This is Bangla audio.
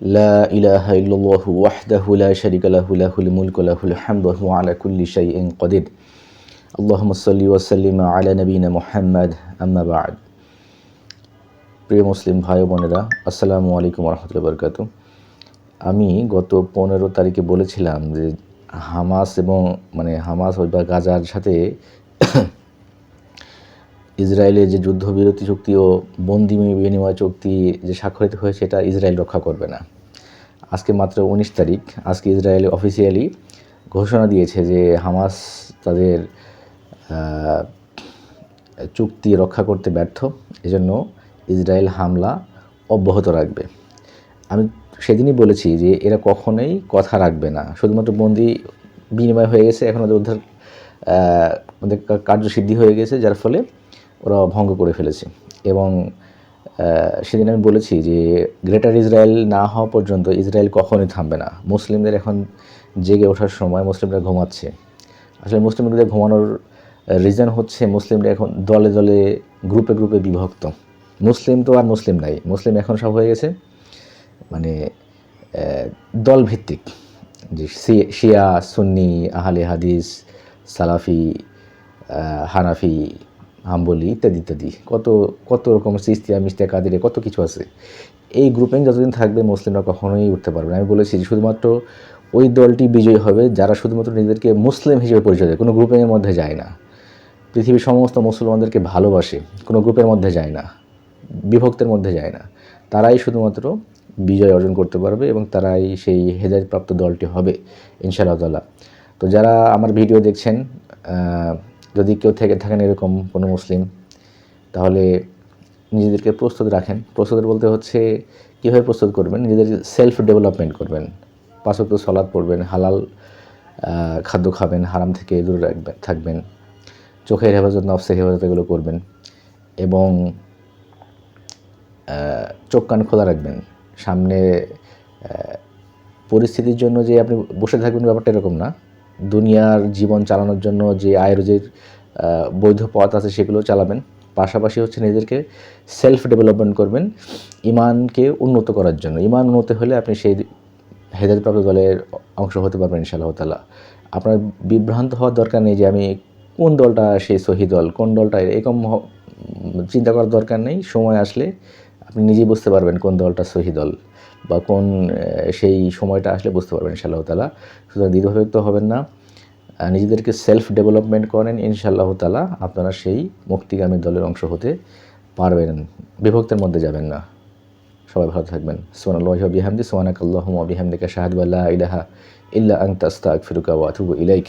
لا إله إلا الله وحده لا شريك له له الملك له الحمد وهو على كل شيء قدير اللهم صل وسلم على نبينا محمد أما بعد প্রিয় মুসলিম ভাই বোনেরা আসসালামু আলাইকুম রহমতুল্লাহ বরকাত আমি গত পনেরো তারিখে বলেছিলাম যে হামাস এবং মানে হামাস বা গাজার সাথে ইসরায়েলের যে যুদ্ধবিরতি চুক্তি ও বন্দি বিনিময় চুক্তি যে স্বাক্ষরিত হয়েছে, সেটা ইসরায়েল রক্ষা করবে না। আজকে মাত্র উনিশ তারিখ, আজকে ইসরায়েল অফিসিয়ালি ঘোষণা দিয়েছে যে হামাস তাদের চুক্তি রক্ষা করতে ব্যর্থ। এজন্য ইসরায়েল হামলা অব্যাহত রাখবে। আমি সেদিনই বলেছি যে এরা কখনোই কথা রাখবে না। শুধুমাত্র বন্দি বিনিময় হয়ে গেছে, এখন ওদের উদ্ধার কার্যসিদ্ধি হয়ে গেছে, যার ফলে ওরা ভঙ্গ করে ফেলেছে। এবং সেদিন আমি বলেছি যে, গ্রেটার ইসরায়েল না হওয়া পর্যন্ত ইসরায়েল কখনোই থামবে না। মুসলিমদের এখন জেগে ওঠার সময় মুসলিমরা ঘুমাচ্ছে। আসলে মুসলিমদের ঘুমানোর রিজন হচ্ছে মুসলিমরা এখন দলে দলে গ্রুপে গ্রুপে বিভক্ত। মুসলিম তো আর মুসলিম নাই। মুসলিম এখন সব হয়ে গেছে। মানে দলভিত্তিক। যে শিয়া, সুন্নি, আহলে হাদিস, সালাফি হানাফি হাম্বলি ইত্যাদি ইত্যাদি। কত কত রকম সিস্তিয়া মিস্তিয়া কাদিরে কত কিছু আছে। এই গ্রুপিং যতদিন থাকবে মুসলিমরা কখনোই উঠতে পারবে না। আমি বলেছি শুধুমাত্র ওই দলটি বিজয়ী হবে যারা শুধুমাত্র নিজেদেরকে মুসলিম হিসেবে পরিচয় দেয়। কোনো গ্রুপিংয়ের মধ্যে যায় না। পৃথিবীর সমস্ত মুসলমানদেরকে ভালোবাসে, কোনো গ্রুপের মধ্যে যায় না। বিভক্তের মধ্যে যায় না। তারাই শুধুমাত্র বিজয় অর্জন করতে পারবে এবং তারাই সেই হেদায়তপ্রাপ্ত দলটি হবে, ইনশাআল্লাহ তো যারা আমার ভিডিও দেখছেন যদি কেউ থেকে থাকেন এরকম কোনো মুসলিম, তাহলে নিজেদেরকে প্রস্তুত রাখেন। প্রস্তুত বলতে হচ্ছে কীভাবে প্রস্তুত করবেন? নিজেদের সেলফ ডেভেলপমেন্ট করবেন পাঁচক্ত সলাদ পড়বেন, হালাল খাদ্য খাবেন, হারাম থেকে দূরে রাখবেন থাকবেন। চোখের হেফাজত, নফসের হেফাজত এগুলো করবেন এবং চোখ কান খোলা রাখবেন। সামনে পরিস্থিতির জন্য যে আপনি বসে থাকবেন ব্যাপারটা এরকম না। দুনিয়ার জীবন চালানোর জন্য যে আয়ের যে বৈধ পথ আছে সেগুলো চালাবেন। পাশাপাশি হচ্ছে নিজেদেরকে সেলফ ডেভেলপমেন্ট করবেন, ইমানকে উন্নত করার জন্য। ইমান উন্নত হলে আপনি সেই হেদায়তপ্রাপ্ত দলের অংশ হতে পারবেন ইনশাআল্লাহ তালা আপনার বিভ্রান্ত হওয়ার দরকার নেই যে আমি কোন দলটা সেই সহি দল, কোন দলটা এরকম চিন্তা করার দরকার নেই। সময় আসলে আপনি নিজেই বুঝতে পারবেন কোন দলটা সহি দল বা কোন সেই সময়টা আসলে বুঝতে পারবেন ইনশাআল্লাহ তালা সুতরাং দীর্ঘবিরক্ত হবেন না। নিজেদেরকে সেলফ ডেভেলপমেন্ট করেন, ইনশাআল্লাহ তালা আপনারা সেই মুক্তিগামী দলের অংশ হতে পারবেন। বিভক্তের মধ্যে যাবেন না। সবাই ভালো থাকবেন। সোহান আল্লাহ বিহামদি সোহানাক আল্লাহ বিহামদিকা, শাহাদু ইলাহা ইল্লা আংতা আস্তাগফিরুকা ওয়া আতুবু ইলাইক।